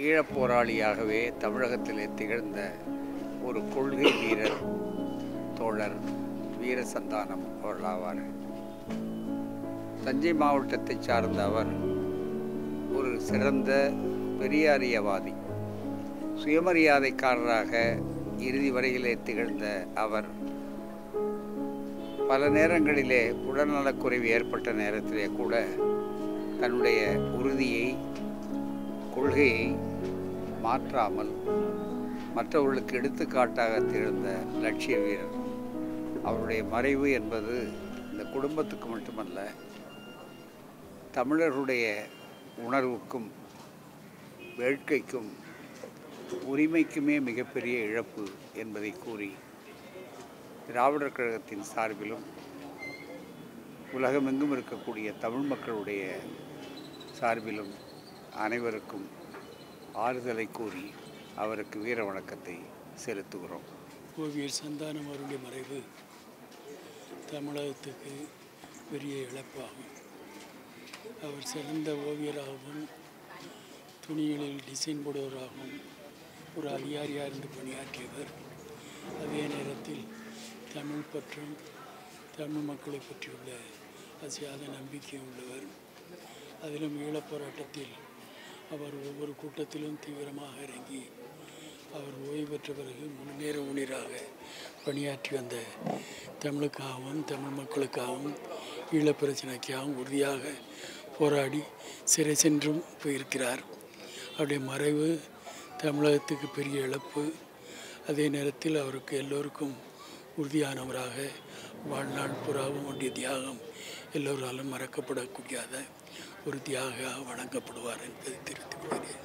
ஈழப்போராளியாகவே தமிழகத்திலே திகழ்ந்த ஒரு கொள்கை வீரர் தோழர் வீரசந்தானம் அவர்கள் ஆவார். தஞ்சை மாவட்டத்தை சார்ந்த அவர் ஒரு சிறந்த பெரியாரியவாதி. சுயமரியாதைக்காரராக இறுதி வரையிலே திகழ்ந்த அவர் பல நேரங்களிலே உடல்நலக்குறைவு ஏற்பட்ட நேரத்திலே கூட தன்னுடைய உறுதியை கொள்கையை மாற்றாமல் மற்றவர்களுக்கு எடுத்துக்காட்டாக திகழ்ந்த லட்சிய வீரர். அவருடைய மறைவு என்பது இந்த குடும்பத்துக்கு மட்டுமல்ல தமிழர்களுடைய உணர்வுக்கும் வேட்கைக்கும் உரிமைக்குமே மிகப்பெரிய இழப்பு என்பதை கூறி திராவிடர் கழகத்தின் சார்பிலும் உலகமெங்கும் இருக்கக்கூடிய தமிழ் மக்களுடைய சார்பிலும் அனைவருக்கும் ஆறுதலை கூறி அவருக்கு வீர வணக்கத்தை செலுத்துகிறோம். ஓவியர் சந்தானம் அவருடைய மறைவு தமிழகத்துக்கு பெரிய இழப்பாகும். அவர் சிறந்த ஓவியராகவும் துணிகளில் டிசைன் போடுவராகவும் ஒரு அதிகாரியாக இருந்து பணியாற்றியவர். அதே நேரத்தில் தமிழ் பற்றும் தமிழ் மக்களை பற்றியுள்ள அசியாத நம்பிக்கை உள்ளவர். அதிலும் ஈழப் போராட்டத்தில் அவர் ஒவ்வொரு கூட்டத்திலும் தீவிரமாக இறங்கி அவர் ஓய்வு பெற்ற பிறகு முழு நேர ஊழியராக பணியாற்றி வந்த தமிழுக்காகவும் தமிழ் மக்களுக்காகவும் ஈழப்பிரச்சனைக்காகவும் உறுதியாக போராடி சிறை சென்றும் போயிருக்கிறார். அவருடைய மறைவு தமிழகத்துக்கு பெரிய இழப்பு அதே நேரத்தில் அவருக்கு எல்லோருக்கும் உறுதியானவராக வாழ்நாள் புறாவும் வேண்டிய தியாகம் எல்லோராலும் மறக்கப்படக்கூடியாத ஒரு தியாக வழங்கப்படுவார் என்பதை தெரிவித்துக் கொள்கிறேன்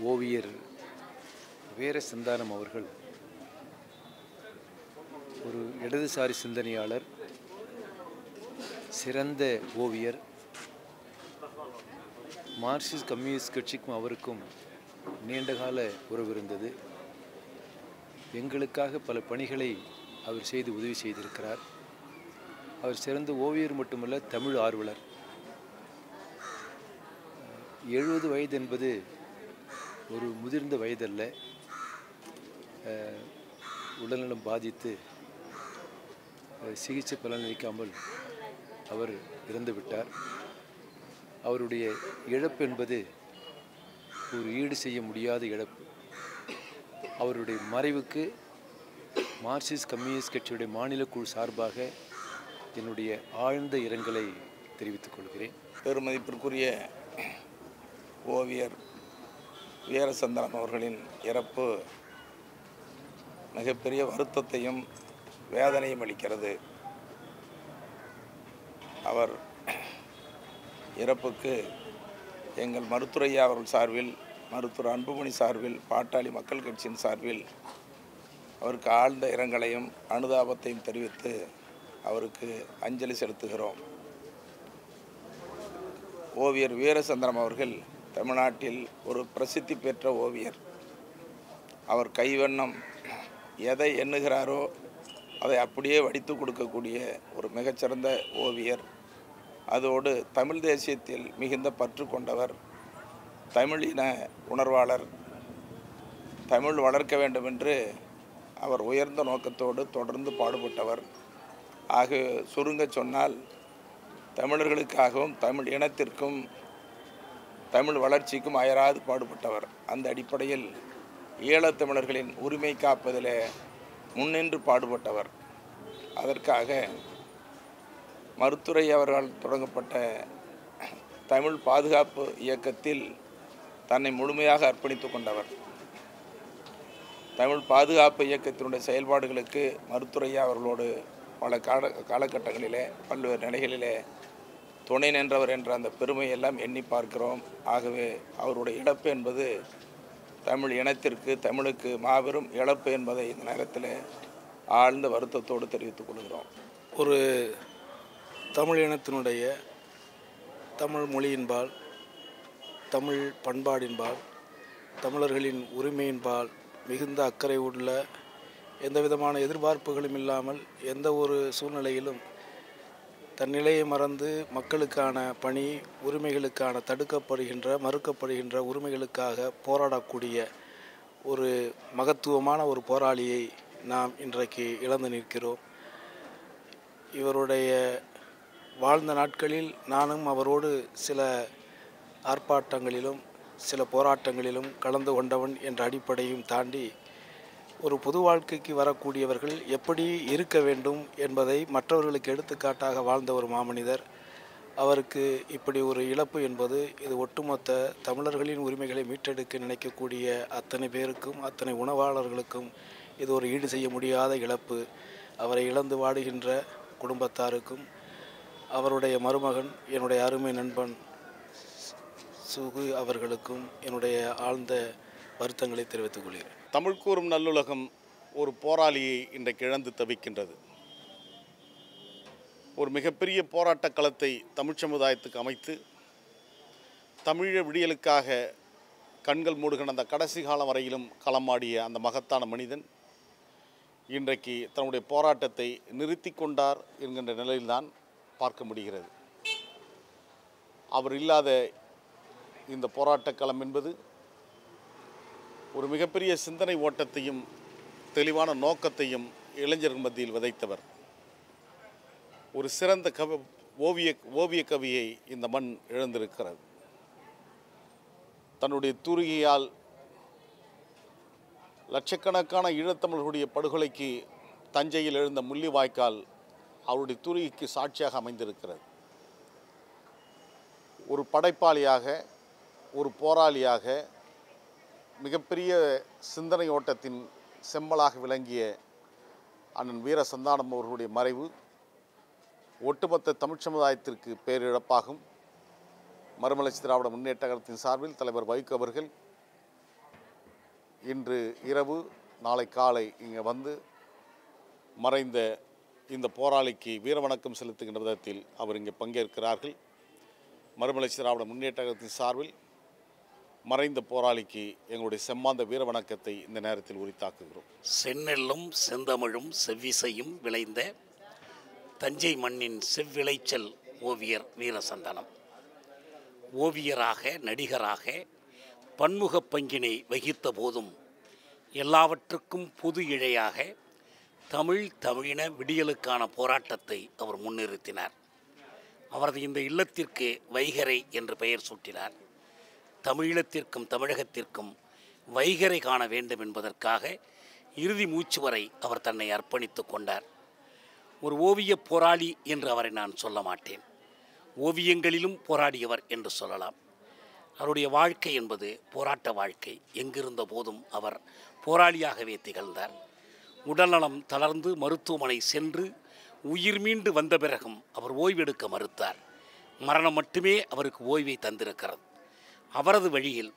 ஓவியர் வீர சந்தானம் அவர்கள் ஒரு இடதுசாரி சிந்தனையாளர் சிறந்த ஓவியர் மார்க்சிஸ்ட் கம்யூனிஸ்ட் கட்சிக்கும் அவருக்கும் நீண்டகால உறவு இருந்தது. எங்களுக்காக பல பணிகளை அவர் செய்து உதவி செய்திருக்கிறார். அவர் சிறந்த ஓவியர் மட்டுமல்ல தமிழ் ஆர்வலர். எழுபது வயது என்பது ஒரு முதிர்ந்த வயதல்ல. உடல்நலம் பாதித்து சிகிச்சை பலனளிக்காமல் அவர் இறந்துவிட்டார் அவருடைய இழப்பு என்பது ஒரு ஈடு செய்ய முடியாத இழப்பு. அவருடைய மறைவுக்கு மார்க்சிஸ்ட் கம்யூனிஸ்ட் கட்சியுடைய மாநில குழு சார்பாக என்னுடைய ஆழ்ந்த இரங்கலை தெரிவித்துக் கொள்கிறேன். பெருமதிப்பிற்குரிய ஓவியர் வீரசந்திரன் அவர்களின் இறப்பு மிகப்பெரிய வருத்தத்தையும் வேதனையும் அளிக்கிறது. அவர் இறப்புக்கு எங்கள் மருத்துரையா அவர்கள் சார்பில் மருத்துவர் அன்புமணி சார்பில் பாட்டாளி மக்கள் கட்சியின் சார்பில் அவருக்கு ஆழ்ந்த இரங்கலையும் அனுதாபத்தையும் தெரிவித்து அவருக்கு அஞ்சலி செலுத்துகிறோம். ஓவியர் வீரசந்திரம் அவர்கள் தமிழ்நாட்டில் ஒரு பிரசித்தி பெற்ற ஓவியர். அவர் கைவண்ணம் எதை எண்ணுகிறாரோ அதை அப்படியே வடித்து கொடுக்கக்கூடிய ஒரு மிகச்சிறந்த ஓவியர். அதோடு தமிழ் தேசியத்தில் மிகுந்த பற்று கொண்டவர் தமிழின உணர்வாளர். தமிழ் வளர்க்க வேண்டும் என்று அவர் உயர்ந்த நோக்கத்தோடு தொடர்ந்து பாடுபட்டவர். ஆக சுருங்க சொன்னால் தமிழர்களுக்காகவும் தமிழ் இனத்திற்கும் தமிழ் வளர்ச்சிக்கும் அயராது பாடுபட்டவர். அந்த அடிப்படையில் ஈழத்தமிழர்களின் உரிமை காப்பதில் முன்னின்று பாடுபட்டவர். அதற்காக மருத்துரை அவர்கள் தொடங்கப்பட்ட தமிழ் பாதுகாப்பு இயக்கத்தில் தன்னை முழுமையாக அர்ப்பணித்து கொண்டவர். தமிழ் பாதுகாப்பு இயக்கத்தினுடைய செயல்பாடுகளுக்கு மருத்துரையா அவர்களோடு பல கால காலகட்டங்களிலே பல்வேறு நிலைகளிலே துணை நின்றவர் என்ற அந்த பெருமையெல்லாம் எண்ணி பார்க்கிறோம். ஆகவே அவருடைய இழப்பு என்பது தமிழ் இனத்திற்கு தமிழுக்கு மாபெரும் இழப்பு என்பதை இந்த நேரத்தில் ஆழ்ந்த வருத்தத்தோடு தெரிவித்துக் கொள்கிறோம். ஒரு தமிழ் இனத்தினுடைய தமிழ் மொழியின்பால் தமிழ் பண்பாடின்பால் தமிழர்களின் உரிமையின்பால் மிகுந்த அக்கறை உள்ள எந்த விதமான எதிர்பார்ப்புகளும் இல்லாமல் எந்த ஒரு சூழ்நிலையிலும் தன் நிலையை மறந்து மக்களுக்கான பணி உரிமைகளுக்கான தடுக்கப்படுகின்ற மறுக்கப்படுகின்ற உரிமைகளுக்காக போராடக்கூடிய ஒரு மகத்துவமான ஒரு போராளியை நாம் இன்றைக்கு இழந்து நிற்கிறோம். இவருடைய வாழ்ந்த நாட்களில் நானும் அவரோடு சில ஆர்ப்பாட்டங்களிலும் சில போராட்டங்களிலும் கலந்து கொண்டவன் என்ற அடிப்படையும் தாண்டி ஒரு பொது வாழ்க்கைக்கு வரக்கூடியவர்கள் எப்படி இருக்க வேண்டும் என்பதை மற்றவர்களுக்கு எடுத்துக்காட்டாக வாழ்ந்த ஒரு மாமனிதர் அவருக்கு இப்படி ஒரு இழப்பு என்பது இது ஒட்டுமொத்த தமிழர்களின் உரிமைகளை மீட்டெடுக்க நினைக்கக்கூடிய அத்தனை பேருக்கும் அத்தனை உணவாளர்களுக்கும் இது ஒரு ஈடு செய்ய முடியாத இழப்பு அவரை இழந்து வாடுகின்ற குடும்பத்தாருக்கும் அவருடைய மருமகன் என்னுடைய அருமை நண்பன் சுகு அவர்களுக்கும் என்னுடைய ஆழ்ந்த வருத்தங்களை தெரிவித்துக் கொள்கிறேன் தமிழ் கூறும் நல்லுலகம் ஒரு போராளியை இன்றைக்கு இழந்து தவிக்கின்றது. ஒரு மிகப்பெரிய போராட்ட களத்தை தமிழ் சமுதாயத்துக்கு அமைத்து தமிழ விடியலுக்காக கண்கள் மூடுகிற அந்த கடைசி காலம் வரையிலும் களமாடிய அந்த மகத்தான மனிதன் இன்றைக்கு தன்னுடைய போராட்டத்தை நிறுத்தி கொண்டார் என்கின்ற நிலையில்தான் பார்க்க முடிகிறது. அவர் இல்லாத இந்த போராட்டக் களம் என்பது ஒரு மிகப்பெரிய சிந்தனை ஓட்டத்தையும் தெளிவான நோக்கத்தையும் இளைஞர்கள் மத்தியில் விதைத்தவர். ஒரு சிறந்த கவி ஓவிய ஓவிய கவியை இந்த மண் இழந்திருக்கிறது. தன்னுடைய தூரிகையால் லட்சக்கணக்கான ஈழத்தமிழர்களுடைய படுகொலைக்கு தஞ்சையில் எழுந்த முள்ளிவாய்க்கால் அவருடைய தூரிகைக்கு சாட்சியாக அமைந்திருக்கிறது. ஒரு படைப்பாளியாக ஒரு போராளியாக மிகப்பெரிய சிந்தனை ஓட்டத்தின் செம்மலாக விளங்கிய அண்ணன் வீர சந்தானம் அவர்களுடைய மறைவு ஒட்டுமொத்த தமிழ் சமுதாயத்திற்கு பேரிழப்பாகும். மறுமலர்ச்சி திராவிட முன்னேற்ற கழகத்தின் சார்பில் தலைவர் வைகோ அவர்கள் இன்று இரவு நாளை காலை இங்கே வந்து மறைந்த இந்த போராளிக்கு வீரவணக்கம் செலுத்துகின்ற விதத்தில் அவர் இங்கே பங்கேற்கிறார்கள். மறுமலர்ச்சி திராவிட முன்னேற்ற கழகத்தின் சார்பில் மறைந்த போராளிக்கு எங்களுடைய செம்மாந்த வீர வணக்கத்தை இந்த நேரத்தில் உரித்தாக்குகிறோம். செந்நெல்லும் செந்தமிழும் செவ்விசையும் விளைந்த தஞ்சை மண்ணின் செவ்விளைச்சல் ஓவியர் வீரசந்தனம். ஓவியராக நடிகராக பன்முக பங்கினை வகித்த போதும் எல்லாவற்றுக்கும் பொது இழையாக தமிழ் தமிழின விடியலுக்கான போராட்டத்தை அவர் முன்னிறுத்தினார். அவரது இந்த இல்லத்திற்கு வைகரை என்று பெயர் சூட்டினார். தமிழீழத்திற்கும் தமிழகத்திற்கும் வைகரை காண வேண்டும் என்பதற்காக இறுதி மூச்சு வரை அவர் தன்னை அர்ப்பணித்துக் கொண்டார். ஒரு ஓவியப் போராளி என்று அவரை நான் சொல்ல மாட்டேன். ஓவியங்களிலும் போராடியவர் என்று சொல்லலாம். அவருடைய வாழ்க்கை என்பது போராட்ட வாழ்க்கை. எங்கிருந்த போதும் அவர் போராளியாகவே திகழ்ந்தார். உடல்நலம் தளர்ந்து மருத்துவமனை சென்று உயிர் மீண்டு வந்த பிறகும் அவர் ஓய்வெடுக்க மறுத்தார். மரணம் மட்டுமே அவருக்கு ஓய்வை தந்திருக்கிறது. அவரது வழியில்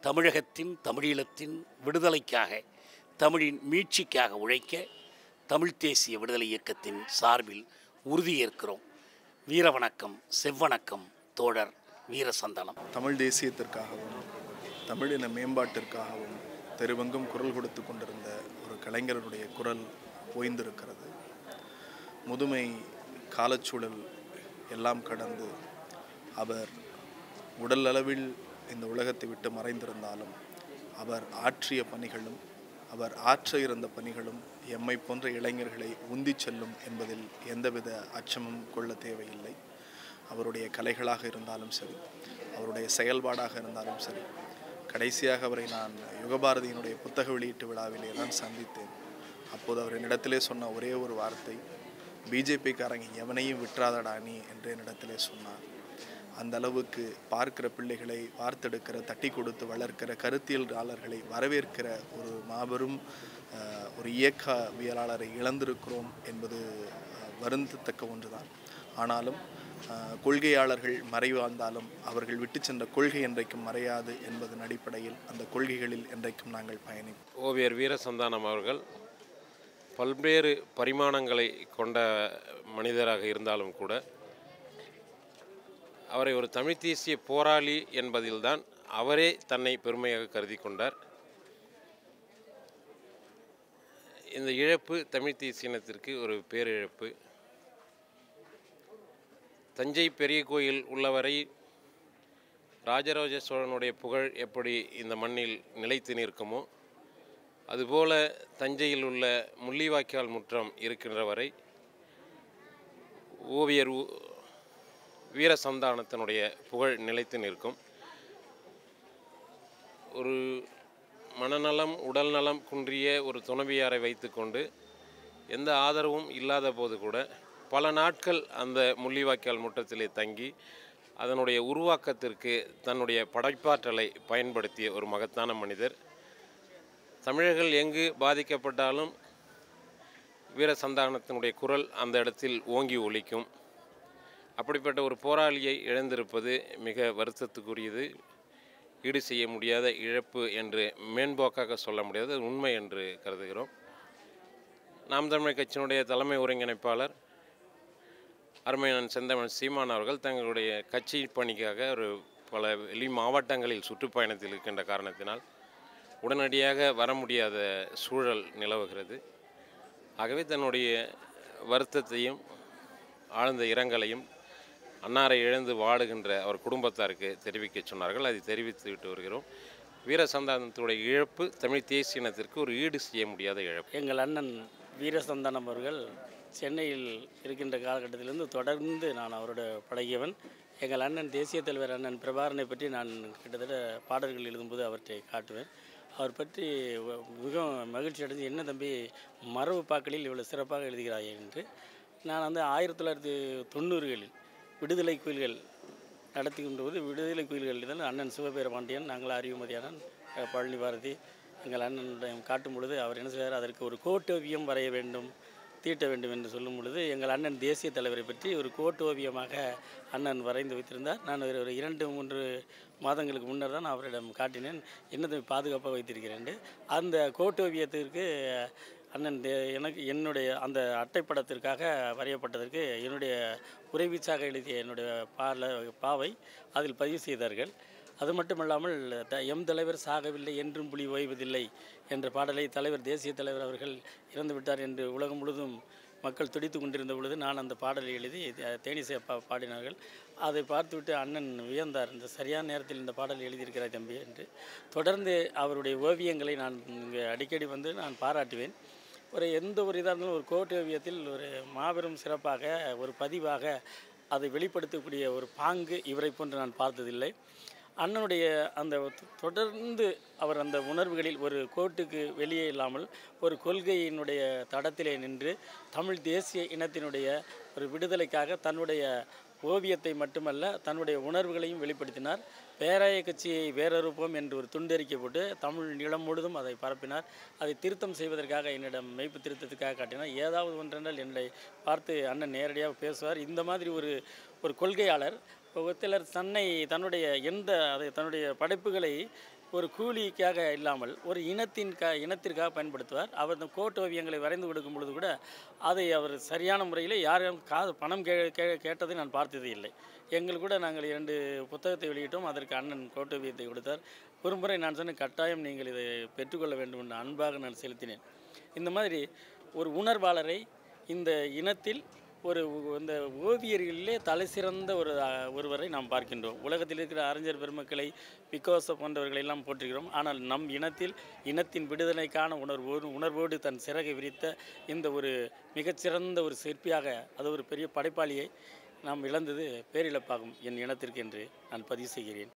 தமிழகத்தின் தமிழீழத்தின் விடுதலைக்காக தமிழின் மீட்சிக்காக உழைக்க தமிழ் தேசிய விடுதலை இயக்கத்தின் சார்பில் உறுதியேற்கிறோம். வீரவணக்கம் செவ்வணக்கம் தோழர் வீரசந்தனம். தமிழ் தேசியத்திற்காகவும் தமிழின மேம்பாட்டிற்காகவும் தெருவெங்கும் குரல் கொடுத்து கொண்டிருந்த ஒரு கலைஞருடைய குரல் ஓய்ந்திருக்கிறது. முதுமை காலச்சூழல் எல்லாம் கடந்து அவர் உடல் அளவில் இந்த உலகத்தை விட்டு மறைந்திருந்தாலும் அவர் ஆற்றிய பணிகளும் அவர் ஆற்ற இருந்த பணிகளும் எம்மை போன்ற இளைஞர்களை உந்தி செல்லும் என்பதில் எந்தவித அச்சமும் கொள்ள தேவையில்லை. அவருடைய கலைகளாக இருந்தாலும் சரி அவருடைய செயல்பாடாக இருந்தாலும் சரி கடைசியாக அவரை நான் யுகபாரதியினுடைய புத்தக வெளியீட்டு விழாவிலே தான் சந்தித்தேன். அப்போது அவர் என்னிடத்திலே சொன்ன ஒரே ஒரு வார்த்தை பிஜேபிக்காரங்க எவனையும் விட்டுறாதடா நீ என்று என்னிடத்திலே சொன்னார். அந்த அளவுக்கு பார்க்கிற பிள்ளைகளை வார்த்தெடுக்கிற தட்டி கொடுத்து வளர்க்கிற கருத்தியலாளர்களை வரவேற்கிற ஒரு மாபெரும் ஒரு இயக்கவியலாளரை இழந்திருக்கிறோம் என்பது வருந்தத்தக்க ஒன்றுதான். ஆனாலும் கொள்கையாளர்கள் மறைவாழ்ந்தாலும் அவர்கள் விட்டு சென்ற கொள்கை என்றைக்கும் மறையாது என்பதன் அடிப்படையில் அந்த கொள்கைகளில் என்றைக்கும் நாங்கள் பயணிப்போம். ஓவியர் வீரசந்தானம் அவர்கள் பல்வேறு பரிமாணங்களை கொண்ட மனிதராக இருந்தாலும் கூட அவரை ஒரு தமிழ் தேசிய போராளி என்பதில்தான் அவரே தன்னை பெருமையாக கருதி கொண்டார். இந்த இழப்பு தமிழ் தேசியனத்திற்கு ஒரு பேரிழப்பு. தஞ்சை பெரிய கோயில் உள்ளவரை ராஜராஜ சோழனுடைய புகழ் எப்படி இந்த மண்ணில் நிலைத்து நிற்குமோ அதுபோல தஞ்சையில் உள்ள முள்ளிவாய்க்கால் முற்றம் இருக்கின்ற வரை ஓவியர் வீர சந்தானத்தினுடைய புகழ் நிலைத்து நிற்கும். ஒரு மனநலம் உடல் நலம் குன்றிய ஒரு துணவியாரை வைத்துக்கொண்டு எந்த ஆதரவும் இல்லாத போது கூட பல நாட்கள் அந்த முள்ளிவாய்க்கால் முற்றத்திலே தங்கி அதனுடைய உருவாக்கத்திற்கு தன்னுடைய படைப்பாற்றலை பயன்படுத்திய ஒரு மகத்தான மனிதர். தமிழர்கள் எங்கு பாதிக்கப்பட்டாலும் வீர சந்தானத்தினுடைய குரல் அந்த இடத்தில் ஓங்கி ஒலிக்கும். அப்படிப்பட்ட ஒரு போராளியை இழந்திருப்பது மிக வருத்தத்துக்குரியது. ஈடு செய்ய முடியாத இழப்பு என்று மேம்போக்காக சொல்ல முடியாது. உண்மை என்று கருதுகிறோம். நாம் தமிழ் கட்சியினுடைய தலைமை ஒருங்கிணைப்பாளர் அருமையன் செந்தமன் சீமான் அவர்கள் தங்களுடைய கட்சி பணிக்காக ஒரு பல வெளி மாவட்டங்களில் சுற்றுப்பயணத்தில் இருக்கின்ற காரணத்தினால் உடனடியாக வர முடியாத சூழல் நிலவுகிறது. ஆகவே தன்னுடைய வருத்தத்தையும் ஆழ்ந்த இரங்கலையும் அன்னாரை இழந்து வாடுகின்ற அவர் குடும்பத்தாருக்கு தெரிவிக்க சொன்னார்கள். அதை தெரிவித்து விட்டு வருகிறோம். வீரசந்தானத்துடைய இழப்பு தமிழ் தேசிய இனத்திற்கு ஒரு ஈடு செய்ய முடியாத இழப்பு. எங்கள் அண்ணன் வீரசந்தானம் அவர்கள் சென்னையில் இருக்கின்ற காலகட்டத்திலிருந்து தொடர்ந்து நான் அவரோட பழகியவன். எங்கள் அண்ணன் தேசிய தலைவர் அண்ணன் பிரபாரனை பற்றி நான் கிட்டத்தட்ட பாடல்கள் எழுதும்போது அவற்றை காட்டுவேன். அவர் பற்றி வ- மிகவும் மகிழ்ச்சி அடைஞ்சு என்ன தம்பி மரபு பாக்களில் இவ்வளோ சிறப்பாக எழுதுகிறாய் என்று. நான் வந்து ஆயிரத்தி தொள்ளாயிரத்தி தொண்ணூறுகளில் விடுதலை கோயில்கள் நடத்துகின்ற போது விடுதலை கோயில்கள் தான் அண்ணன் சிவபேரபாண்டியன் நாங்கள் அறிவுமதியானன் பழனி பாரதி எங்கள் அண்ணனுடைய காட்டும் பொழுது அவர் என்ன செய்வார் அதற்கு ஒரு கோட்டோவியம் வரைய வேண்டும் தீட்ட வேண்டும் என்று சொல்லும் பொழுது எங்கள் அண்ணன் தேசிய தலைவரை பற்றி ஒரு கோட்டோவியமாக அண்ணன் வரைந்து வைத்திருந்தார். நான் ஒரு ஒரு இரண்டு மூன்று மாதங்களுக்கு முன்னர் தான் அவரிடம் காட்டினேன். என்னது பாதுகாப்பாக வைத்திருக்கிறேன் அந்த கோட்டோவியத்திற்கு அண்ணன் தே- எனக்கு என்னுடைய அந்த அட்டைப்படத்திற்காக வரையப்பட்டதற்கு என்னுடைய உறைவீச்சாக எழுதிய என்னுடைய பால பாவை அதில் பதிவு செய்தார்கள். அது மட்டுமல்லாமல் த எம் தலைவர் சாகவில்லை என்றும் புலி ஓய்வதில்லை என்ற பாடலை தலைவர் தேசிய தலைவர் அவர்கள் இறந்துவிட்டார் என்று உலகம் முழுதும் மக்கள் துடித்து கொண்டிருந்த பொழுது நான் அந்த பாடலை எழுதி த- தேனிசை பா பாடினார்கள். அதை பார்த்துவிட்டு அண்ணன் வியந்தார் இந்த சரியான நேரத்தில் இந்த பாடல் எழுதியிருக்கிறார் தம்பி என்று. தொடர்ந்து அவருடைய ஓவியங்களை நான் இங்கே அடிக்கடி வந்து நான் பாராட்டுவேன். ஒரு எந்த ஒரு இதாக இருந்தாலும் ஒரு கோட்டு ஓவியத்தில் ஒரு மாபெரும் சிறப்பாக ஒரு பதிவாக அதை வெளிப்படுத்தக்கூடிய ஒரு பாங்கு இவரை போன்று நான் பார்த்ததில்லை. அண்ணனுடைய அந்த தொடர்ந்து அவர் அந்த உணர்வுகளில் ஒரு கோட்டுக்கு வெளியே இல்லாமல் ஒரு கொள்கையினுடைய தடத்திலே நின்று தமிழ் தேசிய இனத்தினுடைய ஒரு விடுதலைக்காக தன்னுடைய ஓவியத்தை மட்டுமல்ல தன்னுடைய உணர்வுகளையும் வெளிப்படுத்தினார். பேராய கட்சியை வேறறுப்போம் என்று ஒரு துண்டறிக்கை போட்டு தமிழ் நிலம் முழுதும் அதை பரப்பினார். அதை திருத்தம் செய்வதற்காக என்னிடம் மெய்ப்பு திருத்தத்துக்காக காட்டினார். ஏதாவது ஒன்றென்றால் என்னை பார்த்து அண்ணன் நேரடியாக பேசுவார். இந்த மாதிரி ஒரு ஒரு கொள்கையாளர் இப்போ சிலர் தன்னை தன்னுடைய எந்த அதை தன்னுடைய படைப்புகளை ஒரு கூலிக்காக இல்லாமல் ஒரு இனத்தின் க இனத்திற்காக பயன்படுத்துவார். அவர் இந்த கோட்டு ஓவியங்களை வரைந்து கொடுக்கும் பொழுது கூட அதை அவர் சரியான முறையில் யாரும் காது பணம் கே கே கேட்டதை நான் பார்த்தது இல்லை. எங்கள் கூட நாங்கள் இரண்டு புத்தகத்தை வெளியிட்டோம். அதற்கு அண்ணன் கோட்டோவியத்தை கொடுத்தார். ஒருமுறை நான் சொன்ன கட்டாயம் நீங்கள் இதை பெற்றுக்கொள்ள வேண்டும் என்று அன்பாக நான் செலுத்தினேன். இந்த மாதிரி ஒரு உணர்வாளரை இந்த இனத்தில் ஒரு இந்த ஓவியர்களிலே தலை சிறந்த ஒரு ஒருவரை நாம் பார்க்கின்றோம். உலகத்தில் இருக்கிற அறிஞர் பெருமக்களை பிகாசோ போன்றவர்களை எல்லாம் போற்றுகிறோம். ஆனால் நம் இனத்தில் இனத்தின் விடுதலைக்கான உணர்வோடு உணர்வோடு தன் சிறகை விரித்த இந்த ஒரு மிகச்சிறந்த ஒரு சிற்பியாக அது ஒரு பெரிய படைப்பாளியை நாம் இழந்தது பேரிழப்பாகும் என் இனத்திற்கு என்று நான் பதிவு செய்கிறேன்.